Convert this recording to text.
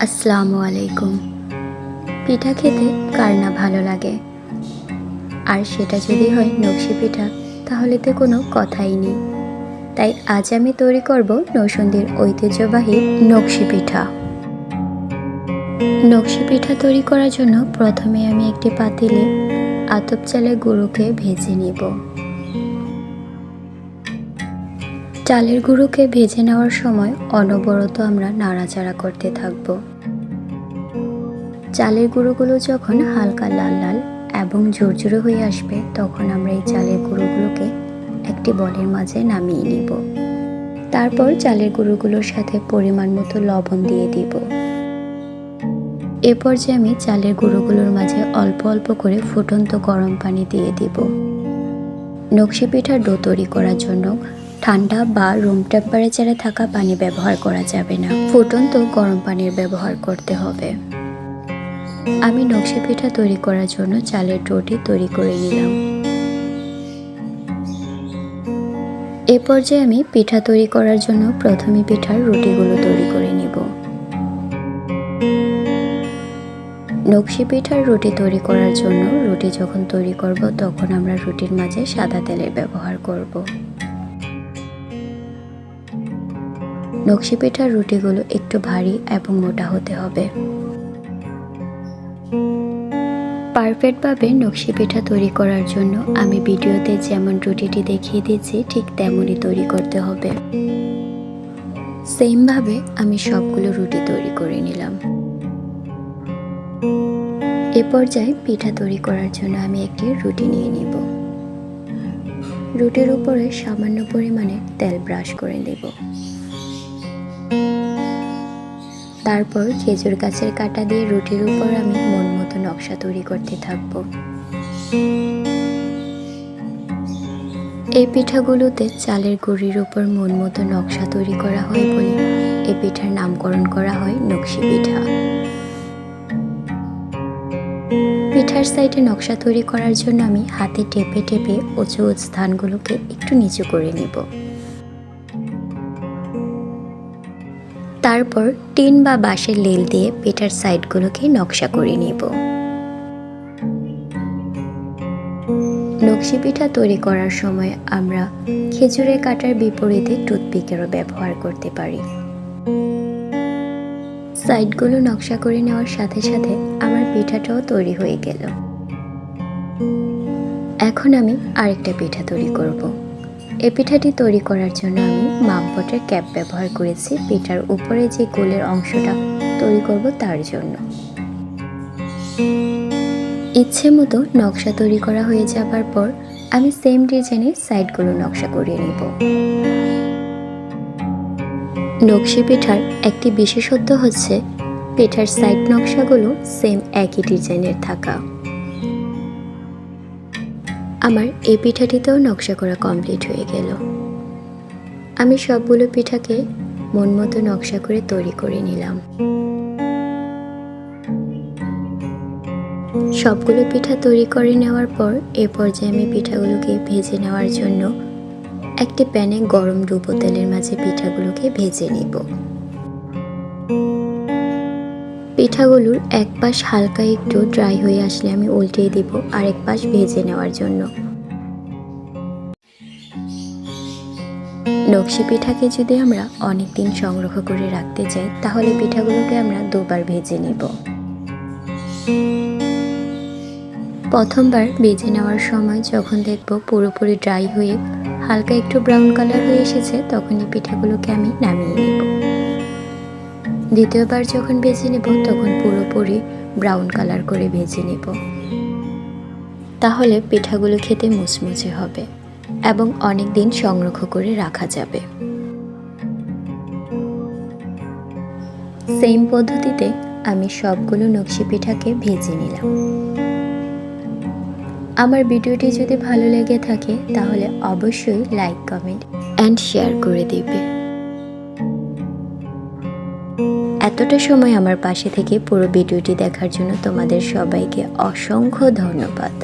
আসসালামু আলাইকুম। পিঠা খেতে কার না ভালো লাগে? আর সেটা যদি হয় নকশি পিঠা, তাহলে তো কোনো কথাই নেই। তাই আজ আমি তৈরি করব নৌসন্দির ঐতিহ্যবাহী নকশি পিঠা। নকশি পিঠা তৈরি করার জন্য প্রথমে আমি একটি পাতিলে আতপ চালের গুঁড়োকে ভেজে নিব। চালের গুঁড়োকে ভেজে নেওয়ার সময় অনবরত আমরা নাড়াচাড়া করতে থাকব। চালের গুঁড়োগুলো যখন হালকা লাল লাল এবং ঝুরঝুরে হয়ে আসবে, তখন আমরা এই চালের গুঁড়োগুলোকে একটি বলের মাঝে নামিয়ে নিব। তারপর চালের গুঁড়োগুলোর সাথে পরিমাণ মতো লবণ দিয়ে দিব। এ পর্যায়ে আমি চালের গুঁড়োগুলোর মাঝে অল্প অল্প করে ফুটন্ত গরম পানি দিয়ে দিব। নকশি পিঠার ডো তৈরি করার জন্য ঠান্ডা বা রুম টেম্পারেচারে থাকা পানি ব্যবহার করা যাবে না। ফুটন্ত গরম পানির ব্যবহার করতে হবে। আমি নকশি পিঠা তৈরি করার জন্য চালের ডোটি তৈরি করে নিলাম। এ পর্যায়ে আমি পিঠা তৈরি করার জন্য প্রথমে পিঠার রুটিগুলো তৈরি করে নিব। নকশি পিঠার রুটি তৈরি করার জন্য রুটি যখন তৈরি করব, তখন আমরা রুটির মাঝে সাদা তেলের ব্যবহার করব। নকশি পিঠার রুটিগুলো একটু ভারী এবং মোটা হতে হবে। পারফেক্টভাবে নকশি পিঠা তৈরি করার জন্য আমি ভিডিওতে যেমন রুটিটি দেখিয়ে দিয়েছি, ঠিক তেমনই তৈরি করতে হবে। সেমভাবে আমি সবগুলো রুটি তৈরি করে নিলাম। এ পর্যায়ে পিঠা তৈরি করার জন্য আমি একটি রুটি নিয়ে নিব। রুটির উপরে সামান্য পরিমাণে তেল ব্রাশ করে দেব তারপর খেজুর গাছের কাটা দিয়ে রুটির উপর আমি মন মতো নকশা তৈরি করতে থাকব। এই পিঠাগুলোতে চালের গুঁড়ির উপর মন মতো নকশা তৈরি করা হয় বলে এই পিঠার নামকরণ করা হয় নকশি পিঠা। পিঠার সাইডে নকশা তৈরি করার জন্য আমি হাতে টেপে টেপে উঁচু স্থানগুলোকে একটু নিচু করে নেব। তারপর টিন বা বাঁশের লেল দিয়ে পিঠার সাইডগুলোকে নকশা করে নেব। নকশি পিঠা তৈরি করার সময় আমরা খেজুরের কাটার বিপরীতে টুথপিকেরও ব্যবহার করতে পারি। সাইডগুলো নকশা করে নেওয়ার সাথে সাথে আমার পিঠাটাও তৈরি হয়ে গেল। এখন আমি আরেকটা পিঠা তৈরি করব। এ পিঠাটি তৈরি করার জন্য আমি মামপটের ক্যাপ ব্যবহার করেছি। পিঠার উপরে যে গোলের অংশটা তৈরি করব তার জন্য। ইচ্ছে মতো নকশা তৈরি করা হয়ে যাবার পর আমি সেম ডিজাইনের সাইডগুলো নকশা করিয়ে নেব। নকশি পিঠার একটি বিশেষত্ব হচ্ছে, পিঠার সাইড নকশাগুলো সেম একই ডিজাইনের থাকা। আমার এই পিঠাটিতেও নকশা করা কমপ্লিট হয়ে গেল। আমি সবগুলো পিঠাকে মন মতো নকশা করে তৈরি করে নিলাম। সবগুলো পিঠা তৈরি করে নেওয়ার পর এ পর্যায়ে আমি পিঠাগুলোকে ভেজে নেওয়ার জন্য একটি প্যানে গরম ডুবো তেলের মাঝে পিঠাগুলোকে ভেজে নিব। পিঠাগুলোর এক পাশ হালকা একটু ড্রাই হয়ে আসলে আমি উল্টিয়ে দিব আর এক পাশ ভেজে নেওয়ার জন্য। নকশি পিঠাকে যদি আমরা অনেক দিন সংগ্রহ করে রাখতে চাই তাহলে পিঠাগুলোকে আমরা দুবার ভেজে নিব। প্রথমবার ভেজে নেওয়ার সময় যখন দেখব পুরোপুরি ড্রাই হয়ে হালকা একটু ব্রাউন কালার হয়ে এসেছে, তখনই পিঠাগুলোকে আমি নামিয়ে নেব। দ্বিতীয়বার যখন ভেজে নেব, তখন পুরোপুরি ব্রাউন কালার করে ভেজে নেব। তাহলে পিঠাগুলো খেতে মুচমুচে হবে এবং অনেক দিন সংরক্ষ করে রাখা যাবে। সেম পদ্ধতিতে আমি সবগুলো নকশি পিঠাকে ভেজে নিলাম। আমার ভিডিওটি যদি ভালো লেগে থাকে, তাহলে অবশ্যই লাইক কমেন্ট অ্যান্ড শেয়ার করে দেবে। এতটা সময় আমার পাশে থেকে পুরো ভিডিওটি দেখার জন্য তোমাদের সবাইকে অসংখ্য ধন্যবাদ।